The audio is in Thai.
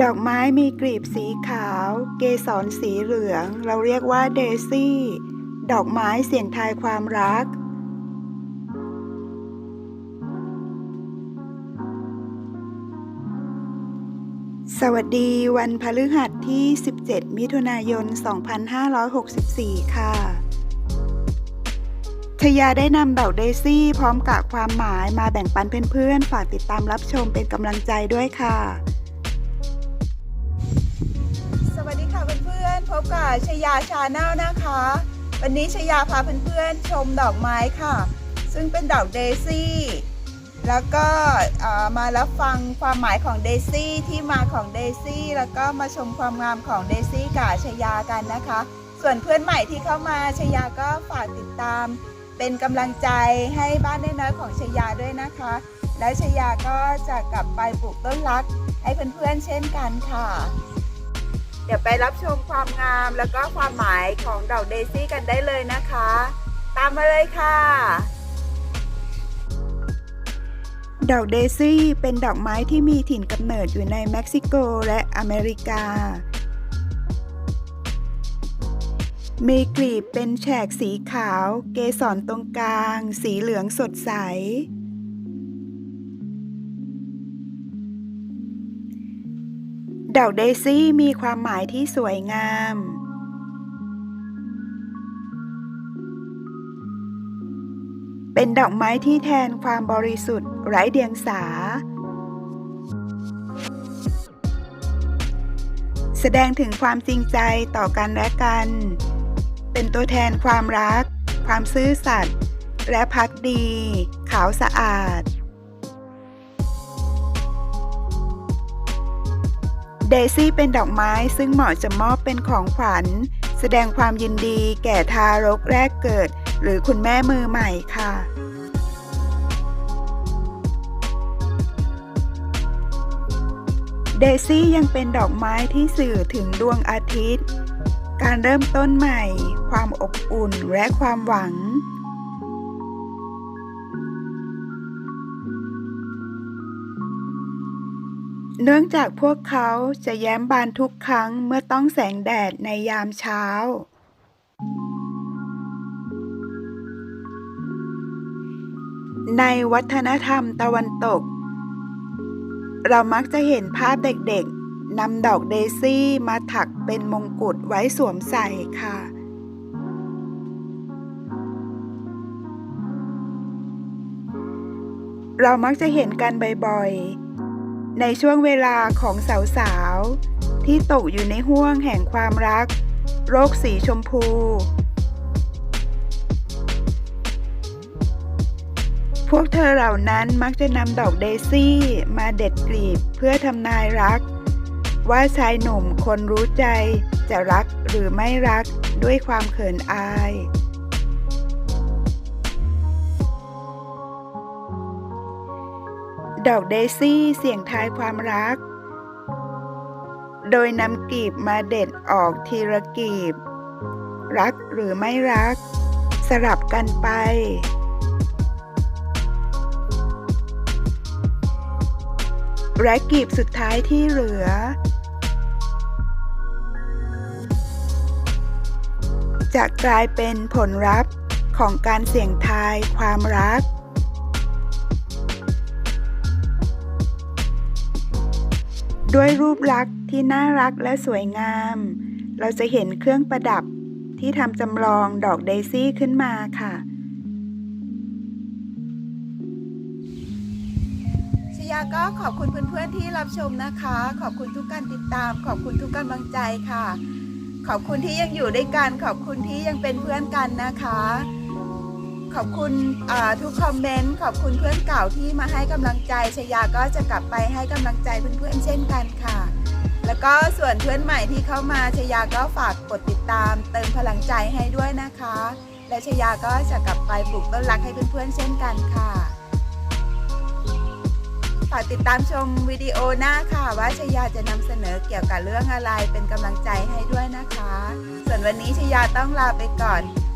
ดอกไม้มีกลีบสีขาว เกสรสีเหลือง เราเรียกว่าเดซี่ ดอกไม้เสี่ยงทายความรัก สวัสดีวันพฤหัสที่ 17 มิถุนายน 2564 ค่ะชยาได้นำดอกเดซี่พร้อมกับความหมายมาแบ่งปันเพื่อนๆ ฝากติดตามรับชมเป็นกำลังใจด้วยค่ะ พบกับชยาชาแนลนะคะ วันนี้ชยาพาเพื่อนๆชมดอกไม้ค่ะ ซึ่งเป็นดอกเดซี่ แล้วก็มารับฟังความหมายของเดซี่ที่มาของเดซี่ แล้วก็มาชมความงามของเดซี่กับชยากันนะคะ ส่วนเพื่อนใหม่ที่เข้ามาชยาก็ฝากติดตาม เป็นกำลังใจให้บ้านน้อยๆของชยาด้วยนะคะ แล้วชยาก็จะกลับไปปลูกต้นรักให้เพื่อนๆเช่นกันค่ะ ดี๋ยวไปรับชมความงามแล้วก็ความหมายของดอกเดซี่กันได้เลยนะคะ ตามมาเลยค่ะ ดอกเดซี่เป็นดอกไม้ที่มีถิ่นกำเนิดอยู่ในเม็กซิโกและอเมริกา มีกลีบเป็นแฉกสีขาว เกสรตรงกลาง สีเหลืองสดใส ดอกเดซี่มีความหมายที่สวยงาม เป็นดอกไม้ที่แทนความบริสุทธิ์ไร้เดียงสา แสดงถึงความจริงใจต่อกันและกัน เป็นตัวแทนความรัก ความซื่อสัตย์และพักดี ขาวสะอาด เดซี่เป็นดอกไม้ซึ่งเหมาะจะมอบเป็นของขวัญ แสดงความยินดีแก่ทารกแรกเกิด หรือคุณแม่มือใหม่ค่ะ เดซี่ยังเป็นดอกไม้ที่สื่อถึงดวงอาทิตย์ การเริ่มต้นใหม่ ความอบอุ่นและความหวัง เนื่องจากพวกเขาจะแย้มบานทุกครั้งเมื่อต้องแสงแดดในยามเช้า ในวัฒนธรรมตะวันตก เรามักจะเห็นภาพเด็กๆนำดอกเดซี่มาถักเป็นมงกุฎไว้สวมใส่ค่ะเรามักจะเห็นกันบ่อยๆ ในช่วงเวลาของสาวๆ ที่ตกอยู่ในห่วงแห่งความรัก โรคสีชมพู พวกเธอเหล่านั้นมักจะนำดอกเดซี่มาเด็ดกลีบเพื่อทำนายรัก ว่าชายหนุ่มคนรู้ใจจะรักหรือไม่รักด้วยความเขินอาย ดอกเดซี่เสี่ยงทายความรัก โดยนำกลีบมาเด็ดออกทีละกลีบ รักหรือไม่รัก สลับกันไป และกลีบสุดท้ายที่เหลือ จะกลายเป็นผลลัพธ์ของการเสี่ยงทายความรัก ด้วยรูปลักษณ์ที่น่ารักและสวยงาม เราจะเห็นเครื่องประดับที่ทำจำลองดอกเดซี่ขึ้นมาค่ะ ชยาก็ขอบคุณเพื่อนๆที่รับชมนะคะ ขอบคุณทุกการติดตาม ขอบคุณทุกกำลังใจค่ะ ขอบคุณที่ยังอยู่ด้วยกัน ขอบคุณที่ยังเป็นเพื่อนกันนะคะ ขอบคุณทุกคอมเมนต์ขอบคุณเพื่อนเก่าที่มาให้กำลังใจชยาก็จะกลับไปให้กำลังใจเพื่อนๆเช่นกันค่ะ แล้วก็ส่วนเพื่อนใหม่ที่เข้ามาชยาก็ฝากกดติดตาม เติมพลังใจให้ด้วยนะคะ และชยาก็จะกลับไปปลูกต้นรักให้เพื่อนๆเช่นกันค่ะฝากติดตามชมวิดีโอหน้าค่ะ ว่าชยาจะนำเสนอเกี่ยวกับเรื่องอะไรเป็นกำลังใจให้ด้วยนะคะ ส่วนวันนี้ชยาต้องลาไปก่อน